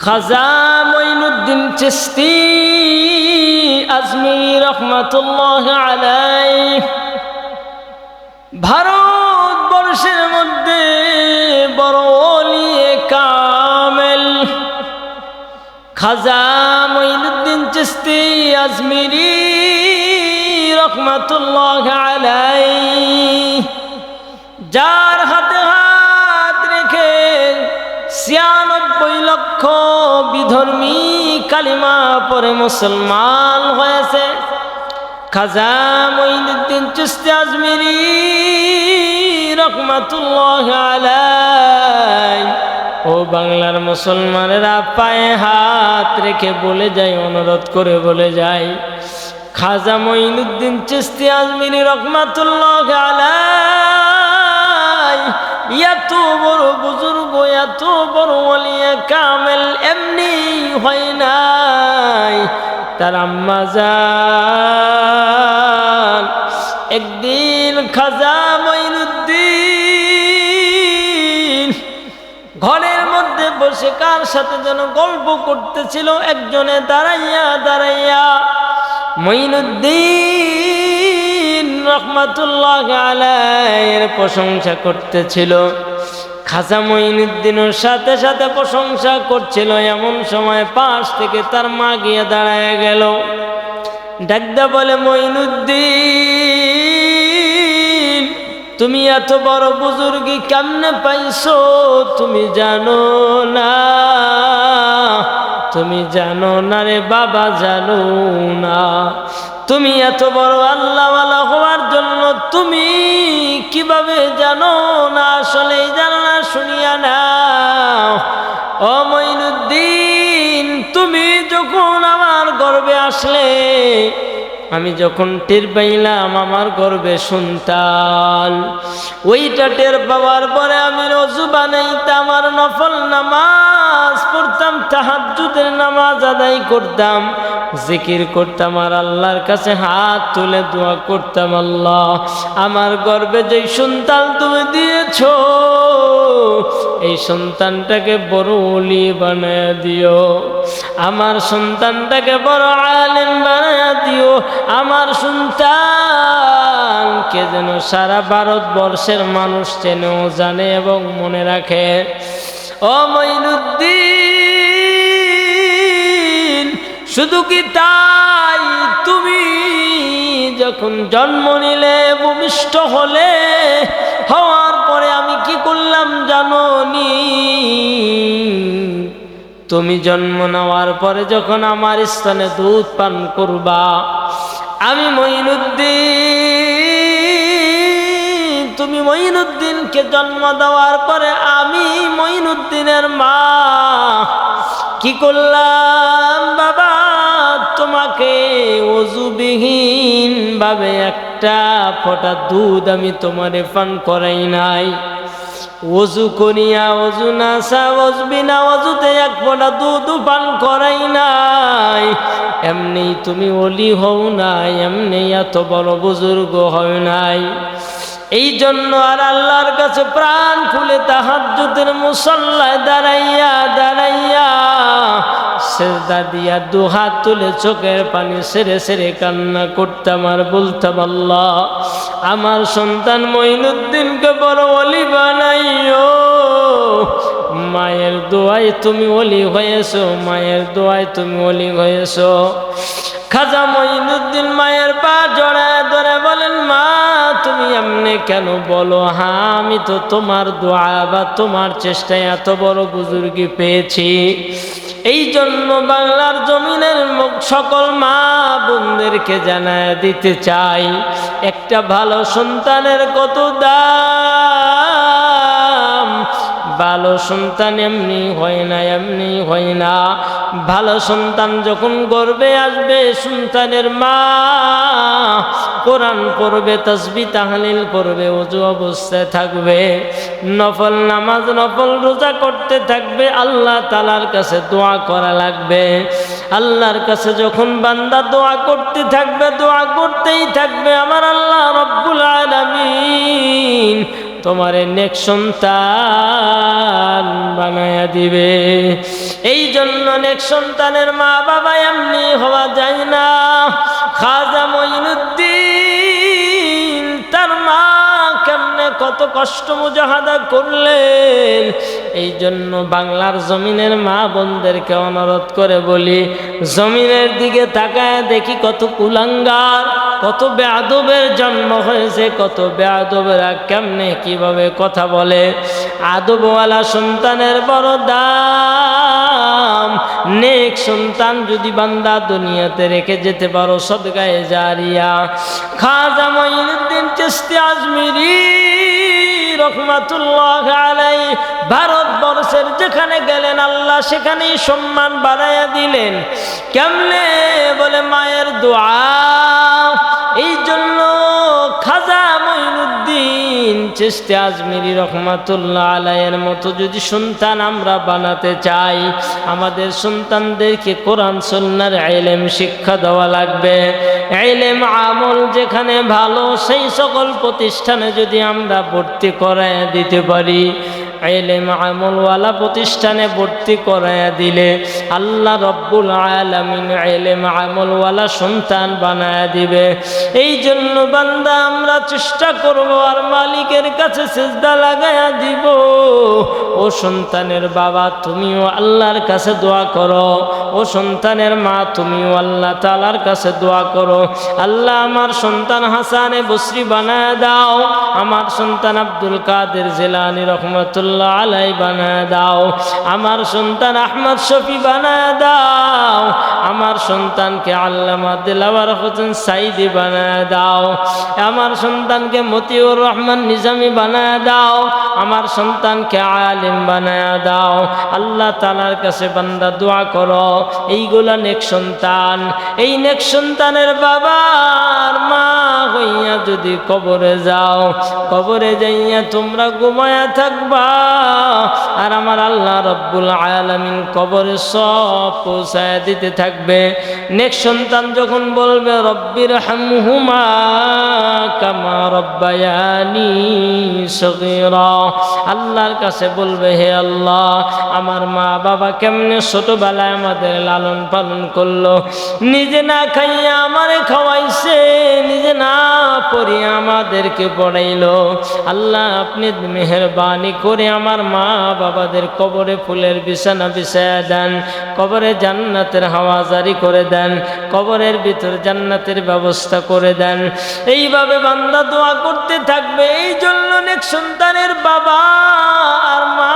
খাজা মঈনুদ্দিন চিস্তি আজমি রহমতুল্লাহ আলাই ভারতবর্ষের মধ্যে বড় কামেল। খাজা মঈনুদ্দিন চিস্তি আজমিরি রহমতুল্লাহ আলাই যার হাতে ছিয়ানব্বই লক্ষ বিধর্মী কালিমা পরে মুসলমান হয়েছে। খাজা মঈনুদ্দিন চিস্তি আজমিরি রহমাতুল্লাহ আলাই ও বাংলার মুসলমানেরা পায়ে হাত রেখে বলে যায়, অনুরোধ করে বলে যায়, খাজা মঈনুদ্দিন চিস্তি আজমিরি রহমাতুল্লাহ আলাই এত বড় বুজুর্গ বড় কামেল এমনি হয় নাই। তার আম্মা একদিন খাজা মঈনুদ্দিন ঘরের মধ্যে বসে কার সাথে যেন গল্প করতেছিল, একজনে দাঁড়াইয়া দাঁড়াইয়া মঈনুদ্দিন রহমাতুল্লাহ আলাইয়ের প্রশংসা করতেছিল। খাজা মঈনুদ্দিনের সাথে সাথে প্রশংসা করছিল। এমন সময় পাশ থেকে তার মা গিয়ে দাঁড়ায় গেল। ডাকদা বলে, মঈনুদ্দিন, তুমি এত বড় বুজুর্গি কেমনে পাইছো? তুমি জানো না, তুমি জানো না রে বাবা, জানো না। তুমি এত বড় আল্লাহওয়ালা হওয়ার জন্য তুমি কীভাবে জানো না? আসলে জানো না, শুনিয়া না ও মঈনুদ্দিন, তুমি যখন আমার গর্বে আসলে আমি যখন টের পাইলাম আমার গর্বে সন্তান, ওইটা টের পাওয়ার পরে আমি রজু বানাইতাম আর নফল নামাজ পড়তাম তাহাজুদের নামাজ আদায় করতাম, জিকির করতাম আর আল্লাহর কাছে হাত তুলে দোয়া করতাম, আল্লাহ আমার গর্বে যেই সন্তান তুমি দিয়েছ এই সন্তানটাকে বড় অলি বানায় দিও। আমার সন্তানটাকে বড় আলেম বানায় দিও। আমার সন্তানকে যেন সারা ভারতবর্ষের মানুষ চেনেও জানে এবং মনে রাখে। ও মঈনুদ্দিন, শুধু কি তাই তুমি যখন জন্ম নিলে ভূমিষ্ঠ হলে, হওয়ার পরে আমি কি করলাম জানো নি তুমি জন্ম নেওয়ার পরে যখন আমার স্থানে দুধ পান করবা, আমি মঈনুদ্দিন, তুমি মঈনুদ্দিনকে জন্ম দেওয়ার পরে আমি মঈনুদ্দিনের মা। কি করলাম বাবা? তোমাকে অজুবিহীন ভাবে একটা ফোঁটা দুধ আমি তোমারে পান করাই নাই। অজু করিয়া অজু নাসা অজবি না অজুতে এক ফোঁটা দুধ পান করাই নাই। এমনি তুমি অলি হও নাই, এমনি এত বড় বুজুর্গ হও নাই। এই জন্য আর আল্লাহর কাছে প্রাণ খুলে তাহার তাহাজ্জুদের মুসল্লায় দাঁড়াইয়া দাঁড়াইয়া সেজদা দিয়া দু হাত তুলে চোখের পানি সেরে সেরে কান্না করতাম আর বলতাম আল্লাহ আমার সন্তান মঈনুদ্দিনকে বড় অলি বানাইও। মায়ের দোয়ায় তুমি অলি হয়েছো, মায়ের দোয়ায় তুমি অলি হয়েছো। খাজা মঈনুদ্দিন মায়ের পা জড়ায় ধরে বলেন, মা, তুমি এমনি কেন বলো? হ্যাঁ আমি তো তোমার দোয়া বা তোমার চেষ্টায় এত বড় বুজুর্গি পেয়েছি। এই জন্য বাংলার জমিনের সকল মা বোনদেরকে জানায় দিতে চাই। একটা ভালো সন্তানের কত দাম? ভালো সন্তান এমনি হয় না, এমনি হয় না। ভালো সন্তান যখন গর্বে আসবে, সন্তানের মা কোরআন পড়বে, তসবি তাহলিল করবে অজু অবস্থায় থাকবে, নফল নামাজ, নফল রোজা করতে থাকবে, আল্লাহ তালার কাছে দোয়া করা লাগবে। আল্লাহর কাছে যখন বান্দা দোয়া করতে থাকবে, দোয়া করতেই থাকবে, আমার আল্লাহ রব্বুল আলামিন তোমারে নেক সন্তান বানায়া দিবে। এই জন্য নেক সন্তানের মা বাবা এমনি হওয়া যায় না। খাজা মঈনুদ্দিন তার মা কেমনে কত কষ্ট মুজাহাদা করলেন। এই জন্য বাংলার জমিনের মা বোনদেরকে অনুরোধ করে বলি, জমিনের দিকে তাকায় দেখি কত কুলাঙ্গার। কত বেআদবের জন্ম হয়েছে, কত বেআদবেরা কেমনে কীভাবে কথা বলে? আদবওয়ালা সন্তানের বড় দাম। নেক সন্তান যদি বান্দা দুনিয়াতে রেখে যেতে পারো সদগায়ে জারিয়া। খাজা মঈনুদ্দিন চিস্তি আজমিরি ভারতবর্ষের যেখানে গেলেন, আল্লাহ সেখানেই সম্মান বাড়াইয়া দিলেন। কেমনে? বলে, মায়ের দোয়া। এই জন্য খাজা মঈনুদ্দিন চেষ্টা আজমিরি রহমাতুল্লাহ আলাইয়ের মতো যদি সন্তান আমরা বানাতে চাই, আমাদের সন্তানদেরকে কোরআন সন্ন্যার আইলেম শিক্ষা দেওয়া লাগবে। আইলেম আমল যেখানে ভালো, সেই সকল প্রতিষ্ঠানে যদি আমরা ভর্তি করায় দিতে পারি, এলেম আমলওয়ালা প্রতিষ্ঠানে ভর্তি করাইয়া দিলে আল্লাহ রব্বুল আলমিন এলেম আমলওয়ালা সন্তান বানায় দিবে। এই জন্য বান্দা, আমরা চেষ্টা করব আর মালিকের কাছে সেজদা লাগাইয়া দিব। ও সন্তানের বাবা, তুমিও আল্লাহর কাছে দোয়া করো। ও সন্তানের মা, তুমিও আল্লাহ তালার কাছে দোয়া করো। আল্লাহ, আমার সন্তান হাসানে বসরি বানায় দাও। আমার সন্তান আব্দুল কাদের জেলানি রহমতুল্লাহ আলাই বানায় দাও। আমার সন্তান আহমদ শফি বানায় দাও। আমার সন্তানকে আল্লামা দিলাবার হোসেন সাইদি বানায় দাও। আমার সন্তানকে মতিউর রহমান নিজামি বানায় দাও। আমার সন্তানকে আলিম বানায় দাও। আল্লাহ তালার কাছে বান্দা দোয়া করো, এইগুলা নেক সন্তান। এই নেক সন্তানের বাবার মা হইয়া যদি কবরে যাও, কবরে যাইয়া তোমরা ঘুমায়া থাকবা। আর আমার আল্লাহ রব্বুল আলামিন কবরে সব পৌঁছায় দিতে থাকবে। নেক সন্তান যখন বলবে, রব্বির হামহুমা কামা রব্বায়ানি সগীরা। আল্লাহর কাছে বলবে, হে আল্লাহ, আমার মা বাবা কেমনে ছোটবেলায় আমাদের লালন পালন করল? নিজে না খাইয়া আমারে খাওয়াইছে, নিজে না পড়িয়ে আমাদেরকে পড়াইলো। আল্লাহ, আপনি মেহরবানি করে আমার মা বাবাদের কবরে ফুলের বিছানা বিছায়া দেন। কবরে জান্নাতের হাওয়া জারি করে দেন, কবরের ভিতর জান্নাতের ব্যবস্থা করে দেন। এইভাবে বান্দা দোয়া করতে থাকবে এই জন্য অনেক সন্তানের বাবা আর মা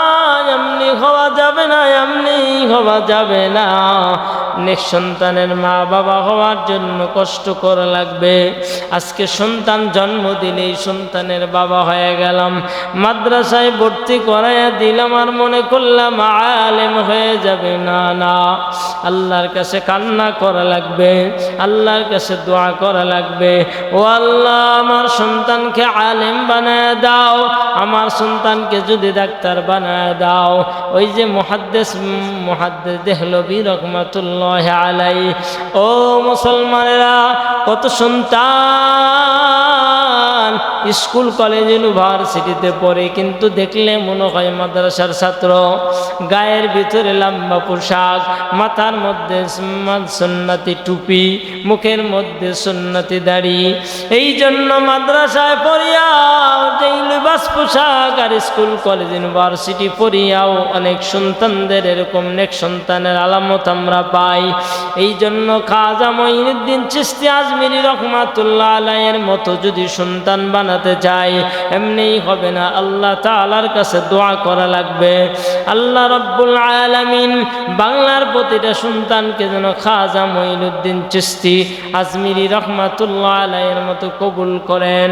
এমনি হওয়া যাবে না, এমনি হওয়া যাবে না। নেক সন্তানের মা বাবা হওয়ার জন্য কষ্ট করা লাগবে। আজকে সন্তান জন্ম দিলেই সন্তানের বাবা হয়ে গেলাম। মাদ্রাসায় ভর্তি করাইয়া দিলাম আর মনে করলাম আলেম হয়ে যাবে। না না, আল্লাহর কাছে কান্না করা লাগবে, আল্লাহর কাছে দোয়া করা লাগবে। ও আল্লাহ, আমার সন্তানকে আলেম বানায় দাও, আমার সন্তানকে যদি ডাক্তার বানায় দাও। ওই যে মহাদ্দেশ মহাদ্দেশ দেহলবি রহমাতুল্লাহ আলাই ও মুসলমানেরা কত সন্তান স্কুল, কলেজ, ইউনিভার্সিটিতে পড়ে, কিন্তু দেখলে মনে হয় মাদ্রাসার ছাত্র। গায়ের ভিতরে লম্বা পোশাক, মাথার মধ্যে সুন্নাতি টুপি, মুখের মধ্যে সুন্নাতি দাড়ি। এই জন্য মাদ্রাসায় পড়িয়াও যে লিবাস পোশাক আর স্কুল, কলেজ, ইউনিভার্সিটি পড়িয়াও অনেক সন্তানদের এরকম নেক সন্তানের আলামত আমরা পাই। এই জন্য খাজা মঈনুদ্দিন চিস্তি আজমিরি রহমাতুল্লাহ আলাইয়ের মতো যদি সন্তান বানাতে চাই এমনিই হবে না। আল্লাহ তালার কাছে দোয়া করা লাগবে। আল্লাহ রব্বুল আলামিন বাংলার প্রতিটা সন্তানকে যেন খাজা মঈনুদ্দিন চিস্তি আজমিরি রহমাতুল্লাহ আলাইয়ের মতো কবুল করেন।